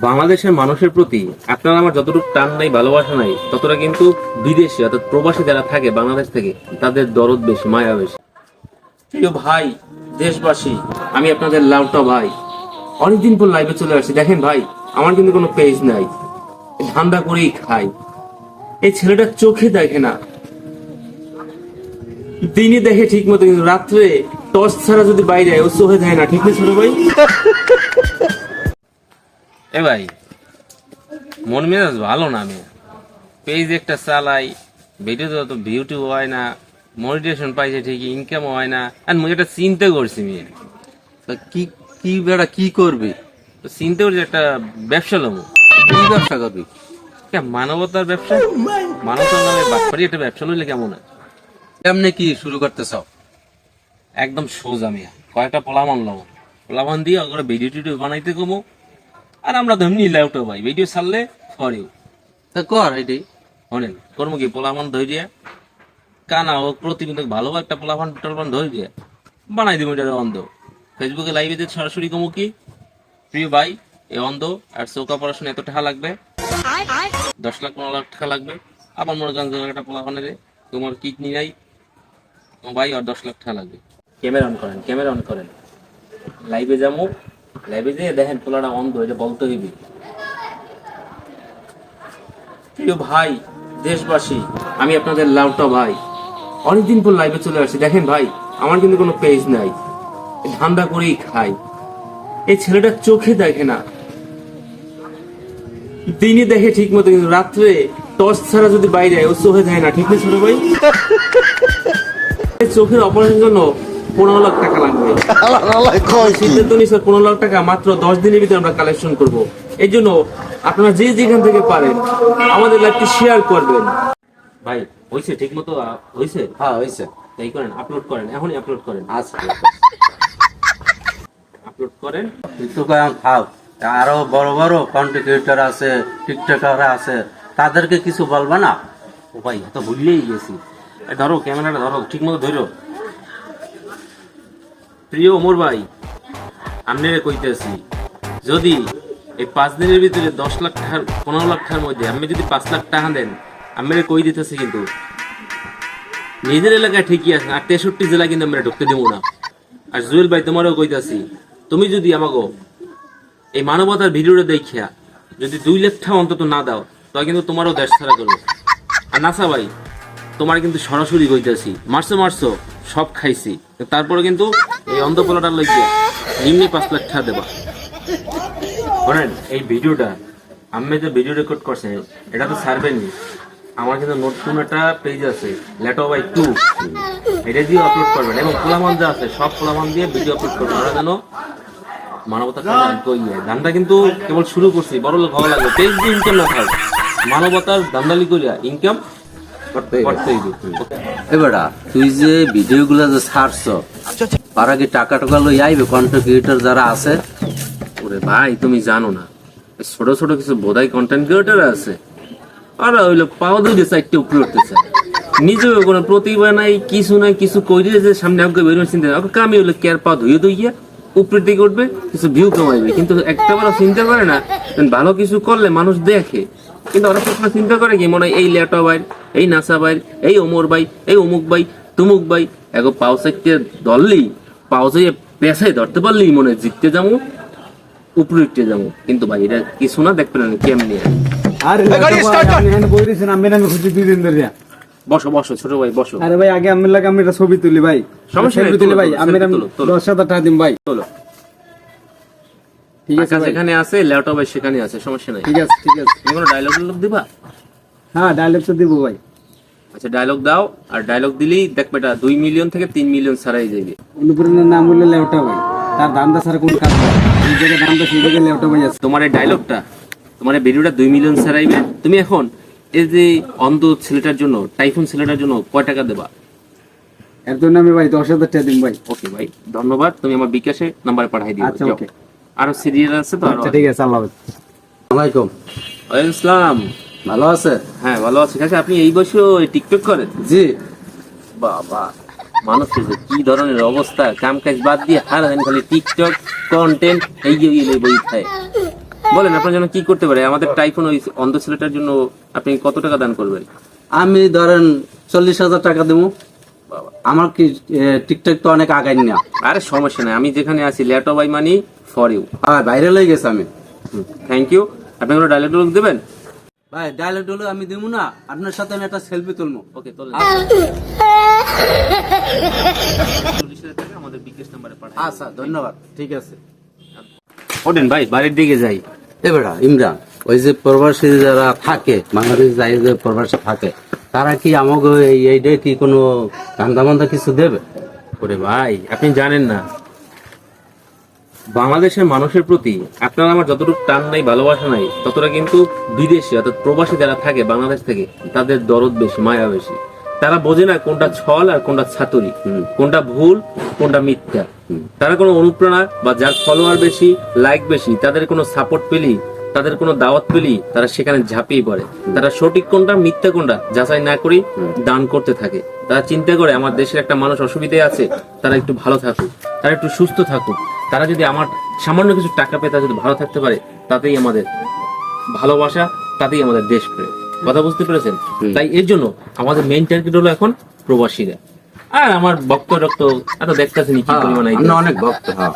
বাংলাদেশের মানুষের প্রতি আপনার আমার যতটুকু টান নাই, ভালোবাসা নাই, ততটা কিন্তু বিদেশি, অর্থাৎ প্রবাসী যারা থাকে বাংলাদেশ থেকে, তাদের দরদ বেশি, মায়া বেশি। প্রিয় ভাই, দেশবাসী, আমি আপনাদের লাউটা ভাই, অনেকদিন পর লাইভে চলে আসছি। দেখেন ভাই, আমার কিন্তু কোনো পেজ নাই। ধান্দা করেই খাই। এই ছেলেটা চোখে দেখে না। দিনে দেখে ঠিক মতো কিন্তু রাত্রে টর্চ ছাড়া যদি বাইরে ও চোখে যায় না। ঠিক না ছোট ভাই? এ ভাই মন মেজাজ ভালো না আমি পেজ একটা চালাই ভিডিওতে তো ভিউটিউব হয় না মনিটেশন পাইছে ঠিকই ইনকাম হয় না। আর মুই একটা চিন্তা করছি মেয়ে। তা কি কি বেড়া কি করবি? তো চিন্তা করছি একটা ব্যবসা লম কি ব্যবসা করবি? মানবতার ব্যবসা? মানবতার নামে বাটপারি একটা ব্যবসা লইলে কেমন হয়? এমনি কি শুরু করতেছ? একদম সোজা মিয়া। কয়েকটা পোলামান লম পোলামান দিয়ে ওগুলো ভিডিও টিডিও বানাইতে কমো। আর আমরা তো এমনি লেউটো ভাই ভিডিও ছাড়লে ফরেও তা কর এটি শোনেন কর্ম কি পোলাপান ধরে দিয়ে? কানা হোক প্রতিবেদক ভালো একটা পোলাপান টোলাপান ধরে দিয়ে? বানাই দিব এটা অন্ধ। ফেসবুকে লাইভে যে সরাসরি কমু কি? প্রিয় ভাই এ অন্ধ আর চৌকা পড়াশোনা এত টাকা লাগবে? দশ লাখ পনেরো লাখ টাকা লাগবে? আবার মনে করেন একটা পোলাপানের তোমার কিডনি নাই? তোমার ভাই আর দশ লাখ টাকা লাগবে। ক্যামেরা অন করেন ক্যামেরা অন করেন। লাইভে যাব লাইভে যেয়ে দেখেন পোলাটা অন্ধ এটা বলতে হইবে। প্রিয় ভাই দেশবাসী আমি আপনাদের লাউটা ভাই অনেকদিন পর লাইভে চলে আসছি। দেখেন ভাই আমার কিন্তু কোনো পেজ নাই। ধান্দা করেই খাই। এই ছেলেটা চোখে দেখে না। দিনে দেখে ঠিক মতো কিন্তু রাত্রে টর্চ ছাড়া যদি বাইরে যায় ও চোখে যায় না। ঠিক না ছোট ভাই? চোখের অপারেশনের জন্য পনেরো লাখ টাকা লাগবে। সিদ্ধান্ত নিয়েছে পনেরো লাখ টাকা মাত্র দশ দিনের ভিতরে আমরা কালেকশন করব। এই জন্য আপনারা যে যেখান থেকে পারেন আমাদের লাইভটি শেয়ার করবেন। ভাই হয়েছে ঠিক মতো হয়েছে হ্যাঁ হয়েছে তাই করেন আপলোড করেন এখনই আপলোড করেন। আচ্ছা। আপলোড করেন। তো থাক আরও বড় বড় কন্টেন্ট ক্রিয়েটর আছে টিকটকার আছে তাদেরকে কিছু বলবা না? ও ভাই তো ভুললেই গেছি। ধরো ক্যামেরাটা ধরো ঠিক মতো ধরো। প্রিয় ওমর ভাই আমি কইতেছি, যদি এই পাঁচ দিনের ভিতরে দশ লাখ টাকার, পনেরো লাখ টাকার মধ্যে আপনি যদি পাঁচ লাখ টাকা দেন আমি কই দিতেছি কিন্তু? নিজের এলাকায় ঠিকই আছে, আর তেষট্টি জেলা কিন্তু আমরা ঢুকতে দেবো না। আর জুয়েল ভাই, তোমারও কইতাছি, তুমি যদি আমাকে এই মানবতার ভিডিওটা দেখিয়া যদি দুই লাখ টাকা অন্তত না দাও তবে কিন্তু তোমারও দেশ ছাড়া করব আর নাসা ভাই, তোমার কিন্তু সরাসরি কইতাছি, মারছো মারছো, সব খাইছি তারপরে কিন্তু এই অন্ধপোলাটার লইয়া নিম্নে পাঁচ লাখ টাকা দেবা। শোনেন, এই ভিডিওটা আমি যে ভিডিও রেকর্ড করছে, এটা তো ছাড়বেননি আমার কিন্তু নতুন একটা পেজ আছে লেটো বাই টু এটা দিয়ে আপলোড করবেন, এবং পোলামান যা আছে, সব পোলামান দিয়ে ভিডিও আপলোড করবেন। ওরা যেন মানবতা কল্যাণ কইয়ে দান্দা কিন্তু কেবল শুরু করছি, বড় লোক হওয়া লাগবে। পেজ দিয়ে ইনকাম না থাক। মানবতার দান্দালি করিয়া ইনকাম এবারা তুই যে ভিডিও যে ছাড়ছ তারা কি টাকা টাকা লই আইবে? কন্টেন্ট ক্রিয়েটর যারা আছে? ওরে ভাই তুমি জানো না ছোট ছোট কিছু বোধাই কন্টেন্ট ক্রিয়েটার আছে। আর পাও দুইটা চারটে উপরে নিজেও কোনো প্রতিভা নাই কিছু নাই কিছু কইরে যে সামনে আগে বেরোয় চিন্তা ওকে কামি হইল কেয়ার পা ধুয়ে ধুইয়া উপরের দিকে উঠবে কিছু ভিউ কমাইবে। কিন্তু একটা চিন্তা করে না ভালো কিছু করলে মানুষ দেখে। কিন্তু ওরা সবসময় চিন্তা করে কি মনে হয় এই লেটা ভাই এই নাসা ভাই এই অমর ভাই এই অমুক ভাই তুমুক ভাই চাইতে ধরলেই পাও চাইয়ে পেশায় ধরতে পারলেই মনে হয় জিততে যাব উপরে উঠতে যাব। কিন্তু ভাই এটা কিছু না দেখবেন না কেমনি? আরে এখানে বসো বসো ছোট ভাই বসো। আরে ভাই আগে আমি লাগে আমি একটা ছবি তুলি ভাই। সমস্যা নেই, তুলি ভাই আমি। দশ হাজার টাকা দিন ভাই। চলো ঠিক আছে যেখানে আছে ল্যাপটপ ভাই সেখানে আছে সমস্যা নাই। ঠিক আছে ঠিক আছে। তুমি কোনো ডায়লগ ডায়লগ দিবা? হ্যাঁ ডাইলেক্ট দিব ভাই। আচ্ছা ডায়লগ দাও আর ডায়লগ দিলেই দেখবে এটা দুই মিলিয়ন থেকে তিন মিলিয়ন ছাড়াই যাবে অনুপ্রেরণার নাম হলো লেউটা ভাই। তার দামটা ছাড়া কোন কাজ করে এই জায়গায় দামটা সেই জায়গায় ভাই আছে তোমার এই ডায়লগটা তোমার ভিডিওটা দুই মিলিয়ন ছাড়াইবে তুমি এখন এই যে অন্ধ ছেলেটার জন্য টাইফুন ছেলেটার জন্য কয় টাকা দেবা? এর জন্য আমি ভাই দশ হাজার টাকা দিন ভাই। ওকে ভাই ধন্যবাদ। তুমি আমার বিকাশে নাম্বারে পাঠাই দিও। আচ্ছা, যাও। আরও সিরিয়াল আছে তো আচ্ছা ঠিক আছে আল্লাহ হাফেজ। ওয়ালাইকুম আসসালাম। ভালো আছে? হ্যাঁ ভালো আছি। কাছে আপনি এই বয়সে টিকটক করেন? জি। বাবা মানুষের যে কি ধরনের অবস্থা? কাম কাজ বাদ দিয়ে হার খালি টিকটক কন্টেন্ট এই যে এই বই খায়। বলেন আপনার জন্য কি করতে পারে? আমাদের টাইফুন ওই অন্ধ ছেলেটার জন্য আপনি কত টাকা দান করবেন? আমি ধরেন চল্লিশ হাজার টাকা দেবো। আমার কি টিকটক তো অনেক আগাই না। আরে সমস্যা নাই আমি যেখানে আছি ল্যাটো বাই মানি ফর ইউ হ্যাঁ বাইরে লই গেছে আমি। থ্যাংক ইউ আপনি কোনো ডায়লগ দেবেন? ভাই ডায়লগ হলো আমি দেবো না। আপনার সাথে আমি একটা সেলফি তুলবো। ওকে তোলেন। টাকা আমাদের বিকাশ নাম্বারে পাঠান আচ্ছা ধন্যবাদ। ঠিক আছে। ওঠেন ভাই বাড়ির দিকে যাই। এবারা ইমরান ওই যে প্রবাসী যারা থাকে বাংলাদেশ যাই যে প্রবাসী থাকে তারা কি আমাকে এই কি কোনো ধান্দা কিছু দেবে? ওরে ভাই আপনি জানেন না। বাংলাদেশের মানুষের প্রতি আপনার আমার যতটুকু টান নাই ভালোবাসা নাই ততটা কিন্তু বিদেশি অর্থাৎ প্রবাসী যারা থাকে বাংলাদেশ থেকে তাদের দরদ বেশি মায়া বেশি। তারা বোঝে না কোনটা ছল আর কোনটা ছাতুরি কোনটা ভুল কোনটা মিথ্যা। তারা কোনো অনুপ্রেরণা বা যার ফলোয়ার বেশি লাইক বেশি তাদের কোনো সাপোর্ট পেলি তাদের কোনো দাওয়াত পেলি তারা সেখানে ঝাঁপিয়ে পড়ে। তারা সঠিক কোনটা মিথ্যা কোনটা যাচাই না করেই দান করতে থাকে। তারা চিন্তা করে আমার দেশের একটা মানুষ অসুবিধায় আছে তারা একটু ভালো থাকুক তারা একটু সুস্থ থাকুক। তারা যদি আমার সামান্য কিছু টাকা পেয়ে তারা যদি ভালো থাকতে পারে তাতেই আমাদের ভালোবাসা তাতেই আমাদের দেশ প্রেম কথা বুঝতে পেরেছেন? তাই এর জন্য আমাদের মেইন টার্গেট হলো এখন প্রবাসীরা। আর আমার ভক্ত রক্ত এত দেখতেছেন কি পরিমাণ অনেক ভক্ত হ্যাঁ।